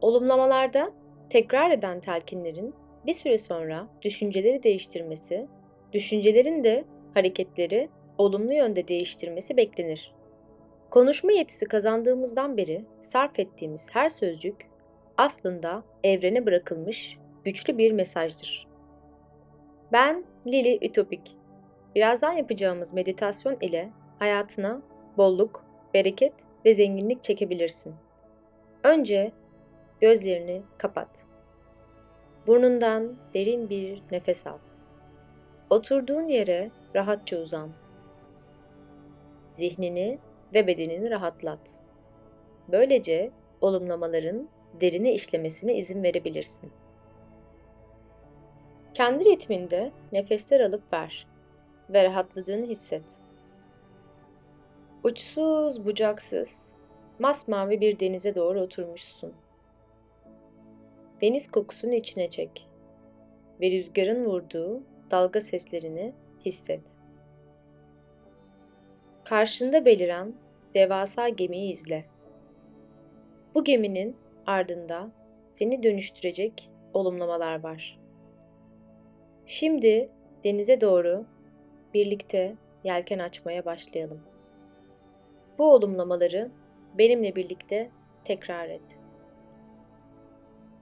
Olumlamalarda tekrar eden telkinlerin bir süre sonra düşünceleri değiştirmesi, düşüncelerin de hareketleri olumlu yönde değiştirmesi beklenir. Konuşma yetisi kazandığımızdan beri sarf ettiğimiz her sözcük aslında evrene bırakılmış güçlü bir mesajdır. Ben Lili Ütopik. Birazdan yapacağımız meditasyon ile hayatına bolluk, bereket ve zenginlik çekebilirsin. Önce gözlerini kapat. Burnundan derin bir nefes al. Oturduğun yere rahatça uzan. Zihnini ve bedenini rahatlat. Böylece olumlamaların derine işlemesine izin verebilirsin. Kendi ritminde nefesler alıp ver ve rahatladığını hisset. Uçsuz bucaksız, masmavi bir denize doğru oturmuşsun. Deniz kokusunu içine çek ve rüzgarın vurduğu dalga seslerini hisset. Karşında beliren devasa gemiyi izle. Bu geminin ardında seni dönüştürecek olumlamalar var. Şimdi denize doğru birlikte yelken açmaya başlayalım. Bu olumlamaları benimle birlikte tekrar et.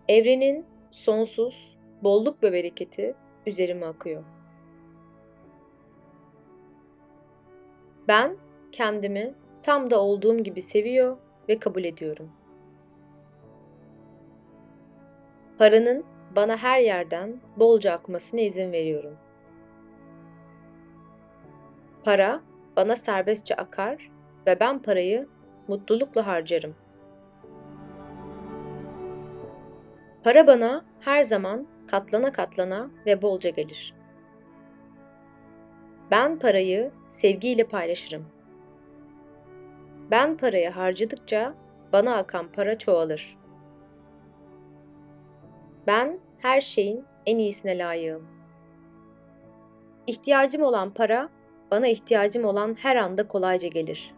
Evrenin sonsuz bolluk ve bereketi üzerime akıyor. Ben kendimi tam da olduğum gibi seviyor ve kabul ediyorum. Paranın bana her yerden bolca akmasına izin veriyorum. Para bana serbestçe akar ve ben parayı mutlulukla harcarım. Para bana her zaman katlana katlana ve bolca gelir. Ben parayı sevgiyle paylaşırım. Ben parayı harcadıkça bana akan para çoğalır. Ben her şeyin en iyisine layığım. İhtiyacım olan para bana ihtiyacım olan her anda kolayca gelir.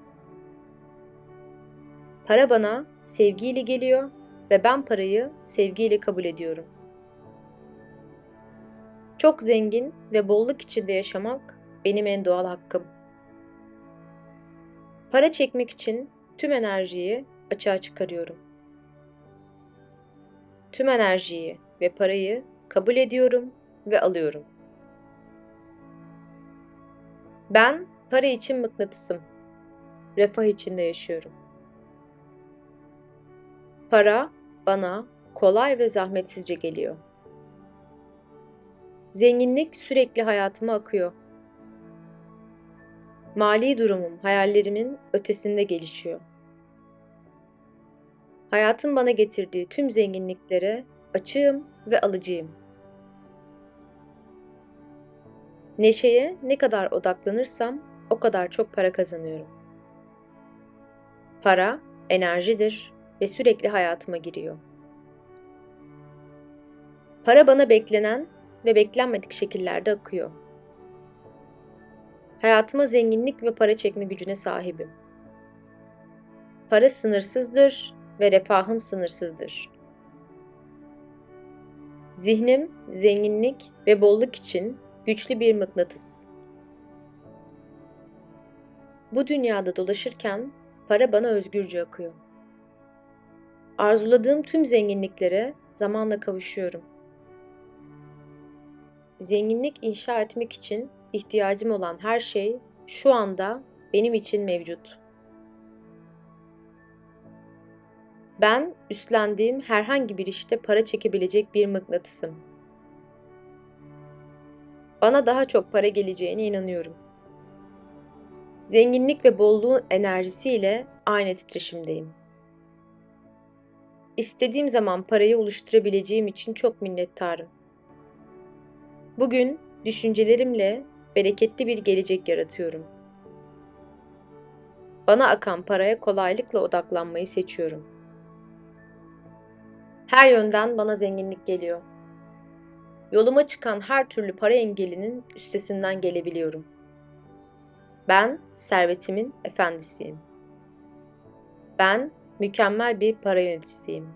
Para bana sevgiyle geliyor ve ben parayı sevgiyle kabul ediyorum. Çok zengin ve bolluk içinde yaşamak benim en doğal hakkım. Para çekmek için tüm enerjiyi açığa çıkarıyorum. Tüm enerjiyi ve parayı kabul ediyorum ve alıyorum. Ben para için mıknatısım. Refah içinde yaşıyorum. Para bana kolay ve zahmetsizce geliyor. Zenginlik sürekli hayatıma akıyor. Mali durumum hayallerimin ötesinde gelişiyor. Hayatın bana getirdiği tüm zenginliklere açığım ve alıcıyım. Neşeye ne kadar odaklanırsam o kadar çok para kazanıyorum. Para enerjidir ve sürekli hayatıma giriyor. Para bana beklenen ve beklenmedik şekillerde akıyor. Hayatıma zenginlik ve para çekme gücüne sahibim. Para sınırsızdır ve refahım sınırsızdır. Zihnim zenginlik ve bolluk için güçlü bir mıknatıs. Bu dünyada dolaşırken para bana özgürce akıyor. Arzuladığım tüm zenginliklere zamanla kavuşuyorum. Zenginlik inşa etmek için ihtiyacım olan her şey şu anda benim için mevcut. Ben üstlendiğim herhangi bir işte para çekebilecek bir mıknatısım. Bana daha çok para geleceğine inanıyorum. Zenginlik ve bolluğun enerjisiyle aynı titreşimdeyim. İstediğim zaman parayı oluşturabileceğim için çok minnettarım. Bugün düşüncelerimle bereketli bir gelecek yaratıyorum. Bana akan paraya kolaylıkla odaklanmayı seçiyorum. Her yönden bana zenginlik geliyor. Yoluma çıkan her türlü para engelinin üstesinden gelebiliyorum. Ben servetimin efendisiyim. Ben mükemmel bir para yöneticisiyim.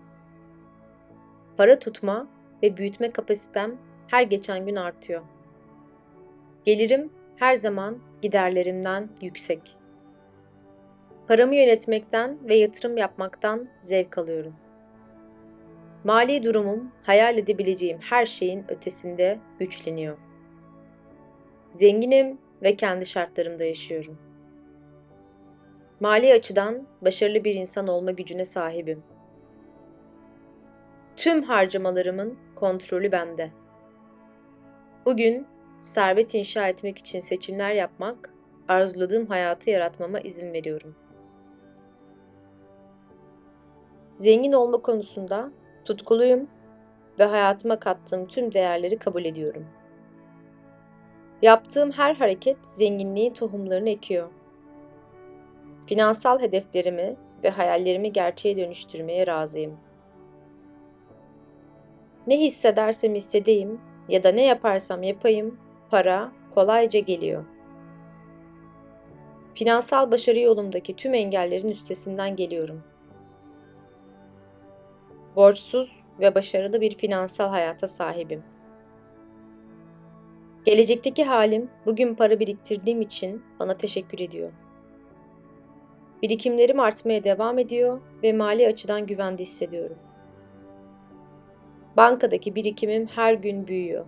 Para tutma ve büyütme kapasitem her geçen gün artıyor. Gelirim her zaman giderlerimden yüksek. Paramı yönetmekten ve yatırım yapmaktan zevk alıyorum. Mali durumum hayal edebileceğim her şeyin ötesinde güçleniyor. Zenginim ve kendi şartlarımda yaşıyorum. Mali açıdan başarılı bir insan olma gücüne sahibim. Tüm harcamalarımın kontrolü bende. Bugün servet inşa etmek için seçimler yapmak, arzuladığım hayatı yaratmama izin veriyorum. Zengin olma konusunda tutkuluyum ve hayatıma kattığım tüm değerleri kabul ediyorum. Yaptığım her hareket zenginliğin tohumlarını ekiyor. Finansal hedeflerimi ve hayallerimi gerçeğe dönüştürmeye razıyım. Ne hissedersem hissedeyim ya da ne yaparsam yapayım, para kolayca geliyor. Finansal başarı yolumdaki tüm engellerin üstesinden geliyorum. Borçsuz ve başarılı bir finansal hayata sahibim. Gelecekteki halim bugün para biriktirdiğim için bana teşekkür ediyor. Birikimlerim artmaya devam ediyor ve mali açıdan güvende hissediyorum. Bankadaki birikimim her gün büyüyor.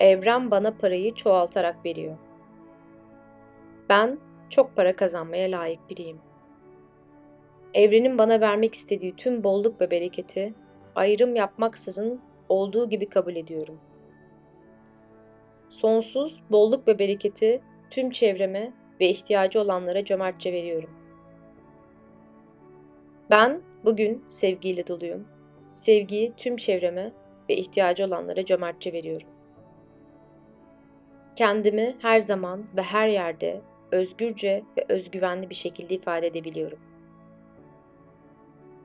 Evren bana parayı çoğaltarak veriyor. Ben çok para kazanmaya layık biriyim. Evrenin bana vermek istediği tüm bolluk ve bereketi ayrım yapmaksızın olduğu gibi kabul ediyorum. Sonsuz bolluk ve bereketi tüm çevreme ve ihtiyacı olanlara cömertçe veriyorum. Ben bugün sevgiyle doluyum. Sevgiyi tüm çevreme ve ihtiyacı olanlara cömertçe veriyorum. Kendimi her zaman ve her yerde özgürce ve özgüvenli bir şekilde ifade edebiliyorum.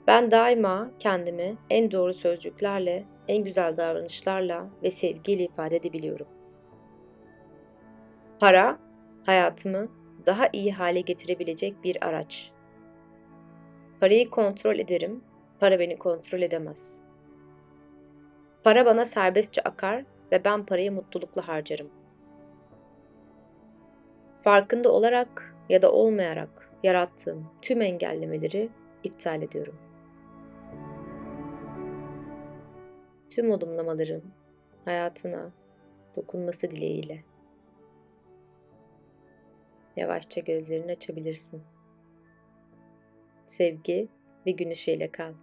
Ben daima kendimi en doğru sözcüklerle, en güzel davranışlarla ve sevgiyle ifade edebiliyorum. Para, hayatımı daha iyi hale getirebilecek bir araç. Parayı kontrol ederim, para beni kontrol edemez. Para bana serbestçe akar ve ben parayı mutlulukla harcarım. Farkında olarak ya da olmayarak yarattığım tüm engellemeleri iptal ediyorum. Tüm olumlamaların hayatına dokunması dileğiyle. Yavaşça gözlerini açabilirsin. Sevgi ve gün ışığıyla kal.